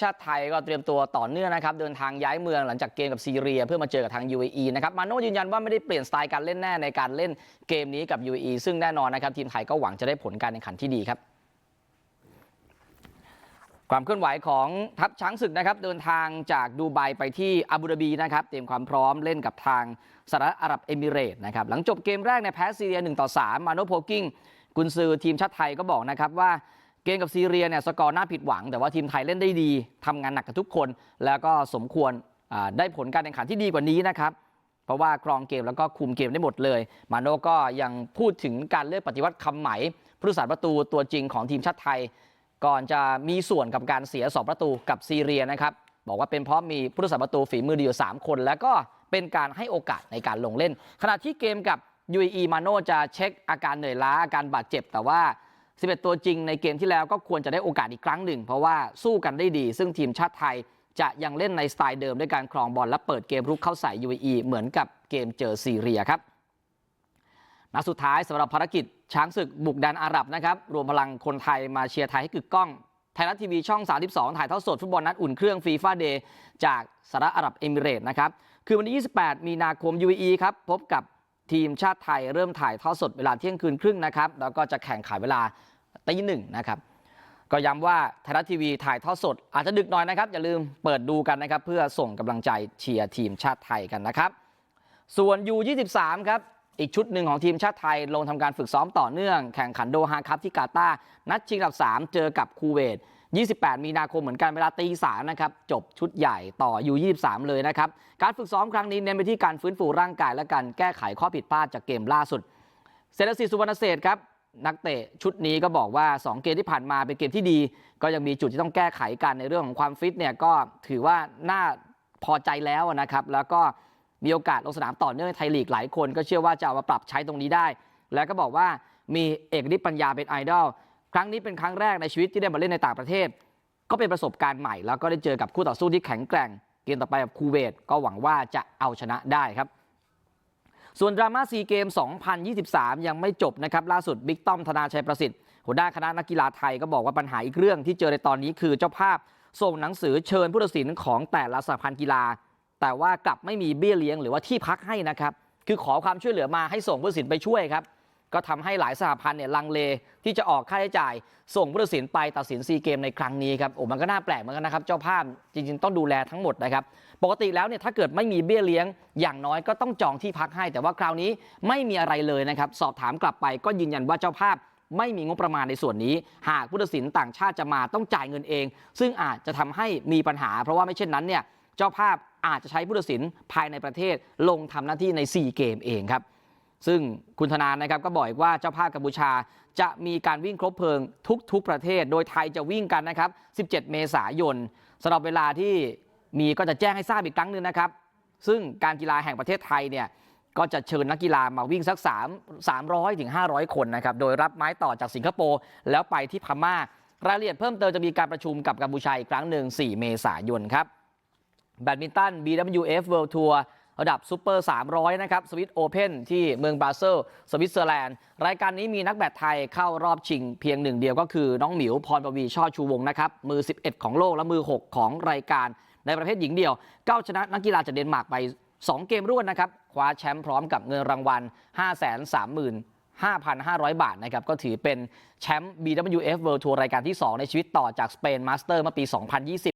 ชาติไทยก็เตรียมตัวต่อเนื่องนะครับเดินทางย้ายเมืองหลังจากเกมกับซีเรียเพื่อมาเจอกับทาง UAE นะครับมาโน่ยืนยันว่าไม่ได้เปลี่ยนสไตล์การเล่นแน่ในการเล่นเกมนี้กับ UAE ซึ่งแน่นอนนะครับทีมไทยก็หวังจะได้ผลการแข่งขันที่ดีครับ ความเคลื่อนไหวของทัพช้างศึกนะครับเดินทางจากดูไบไปที่อาบูดาบีนะครับเตรียมความพร้อมเล่นกับทางสหรัฐอาหรับเอมิเรตนะครับหลังจบเกมแรกในแพ้ซีเรีย1ต่อ3มาโนโพกิ้งกุนซือทีมชาติไทยก็บอกนะครับว่า กมกับซีเรียเนี่ยสกอร์น่าผิดหวัง แต่ว่าทีมไทยเล่นได้ดีทำงานหนักกับทุกคน แล้วก็สมควรได้ผลการแข่งขันที่ดีกว่านี้นะครับเพราะว่าครองเกมแล้วก็คุมเกมได้หมดเลย มาโน่ก็ยังพูดถึงการเลือกปฏิวัติคำไหมผู้รักษาประตูตัวจริงของทีมชาติไทย ก่อนจะมีส่วนกับการเสียสองประตูกับซีเรียนะครับบอกว่าเป็นเพราะมีผู้รักษาประตูฝีมือดีอยู่ 3 คน แล้วก็เป็นการให้โอกาสในการลงเล่น ขณะที่เกมกับ UAE มาโน่จะเช็คอาการเหนื่อยล้าอาการบาดเจ็บ แต่ว่า 11 ตัวจริงในเกมที่แล้วก็ควรจะได้โอกาสอีกครั้งหนึ่ง เพราะว่าสู้กันได้ดี ซึ่งทีมชาติไทยจะยังเล่นในสไตล์เดิมด้วยการครองบอลและเปิดเกมรุกเข้าใส่ UAE เหมือนกับเกมเจอซีเรียครับนัดสุดท้ายสำหรับภารกิจช้างศึกบุกแดนอาหรับนะครับรวมพลังคนไทยมาเชียร์ไทยให้กึกก้องไทยรัฐทีวีช่อง 32 ถ่ายทอดสดฟุตบอลนัดอุ่นเครื่องฟีฟ่าเดย์จากสหรัฐอาหรับเอมิเรตนะครับ คือวันที่ 28 มีนาคม UAE ครับ พบกับ ทีมชาติไทยเริ่มถ่ายทอดสดเวลาเที่ยงคืนครึ่งนะครับแล้วก็จะแข่งขันเวลาตีหนึ่งนะครับก็ย้ำว่าไทยรัฐทีวีถ่ายทอดสดอาจจะดึกหน่อยนะครับอย่าลืมเปิดดูกันนะครับเพื่อส่งกำลังใจเชียร์ทีมชาติไทยกันนะครับ ส่วน U23 ครับอีกชุดหนึ่งของทีมชาติไทยลงทำการฝึกซ้อมต่อเนื่องแข่งขันโดฮาคัพที่กาตาร์นัดชิงอันดับ 3 เจอกับคูเวต 28มีนาคมเหมือนกันเวลาตีสามนะครับจบชุดใหญ่ต่อ U23 เลยนะครับการฝึกซ้อมครั้งนี้เน้นไปที่การฟื้นฟูร่างกายและการแก้ไขข้อผิดพลาดจากเกมล่าสุดเศรษฐศิษสุวรรณเศรษฐ์ครับนักเตะชุดนี้ก็บอกว่า 2 เกมที่ผ่านมาเป็นเกมที่ดี ก็ยังมีจุดที่ต้องแก้ไขกันในเรื่องของความฟิตเนี่ยก็ถือว่าน่าพอใจแล้วนะครับแล้วก็มีโอกาสลงสนามต่อเนื่องในไทยลีกหลายคน ก็เชื่อว่าจะเอามาปรับใช้ตรงนี้ได้ แล้วก็บอกว่ามีเอกฤทธิ์ปัญญาเป็นไอดอล ครั้งนี้เป็นครั้งแรกในชีวิตที่ได้มาเล่นในต่างประเทศ ก็เป็นประสบการณ์ใหม่แล้วก็ได้เจอกับคู่ต่อสู้ที่แข็งแกร่ง เกมต่อไปกับคูเวตก็หวังว่าจะเอาชนะได้ครับ ส่วนดราม่าซีเกม 2023 ยังไม่จบนะครับล่าสุดบิ๊กต้อมธนาชัยประสิทธิ์หัวหน้าคณะนักกีฬาไทยก็บอกว่าปัญหาอีกเรื่องที่เจอในตอนนี้คือเจ้าภาพส่งหนังสือเชิญผู้ตัดสินของแต่ละสหพันธ์กีฬา แต่ว่ากลับไม่มีเบี้ยเลี้ยงหรือว่าที่พักให้นะครับ คือขอความช่วยเหลือมาให้ส่งผู้ตัดสินไปช่วยครับ ก็ทำให้หลายสหพันธ์เนี่ยลังเลที่จะออกค่าใช้จ่าย ส่งผู้ตัดสินไปตัดสินซีเกมในครั้งนี้ครับโอ้มันก็น่าแปลกเหมือนกันนะครับ เจ้าภาพจริงๆ ต้องดูแลทั้งหมดนะครับ ปกติแล้วเนี่ยถ้าเกิดไม่มีเบี้ยเลี้ยงอย่างน้อยก็ต้องจองที่พักให้ แต่ว่าคราวนี้ไม่มีอะไรเลยนะครับ สอบถามกลับไปก็ยืนยันว่าเจ้าภาพไม่มีงบประมาณในส่วนนี้ หากผู้ตัดสินต่างชาติจะมาต้องจ่ายเงินเอง ซึ่งอาจจะทำให้มีปัญหา เพราะว่าไม่เช่นนั้นเนี่ยเจ้าภาพอาจจะใช้ผู้ตัดสินภายในประเทศลงทำหน้าที่ใน 4 เกมเองครับ ซึ่งคุณธนานะครับก็บอกอีกว่าเจ้าภาพกัมพูชาจะมีการวิ่งครบเพลิงทุกๆประเทศโดยไทยจะวิ่งกันนะครับ17เมษายนสำหรับเวลาที่มีก็จะแจ้งให้ทราบอีกครั้งหนึ่งนะครับ ซึ่งการกีฬาแห่งประเทศไทยเนี่ยก็จะเชิญนักกีฬามาวิ่งสัก 3 300ถึง500 คนนะครับ โดยรับไม้ต่อจากสิงคโปร์แล้วไปที่พม่า รายละเอียดเพิ่มเติมจะมีการประชุมกับกัมพูชาอีกครั้งหนึ่ง 4 เมษายนครับ แบดมินตัน BWF World Tour ระดับซูเปอร์300 นะครับสวิตโอเพนที่เมืองบาเซลสวิตเซอร์แลนด์ รายการนี้มีนักแบดไทยเข้ารอบชิงเพียงหนึ่งเดียวก็คือน้องหมิวพรปวีช่อชูวงนะครับมือ 11 ของโลกและมือ 6 ของรายการในประเภทหญิงเดียวก้าชนะนักกีฬาจากเดนมาร์กไป 2 เกมรวดนะครับคว้าแชมป์พร้อมกับเงินรางวัล 535,500 บาทนะครับ ก็ถือเป็นแชมป์ BWF World Tour รายการที่ 2 ในชีวิตต่อจากสเปนมาสเตอร์เมื่อปี 2020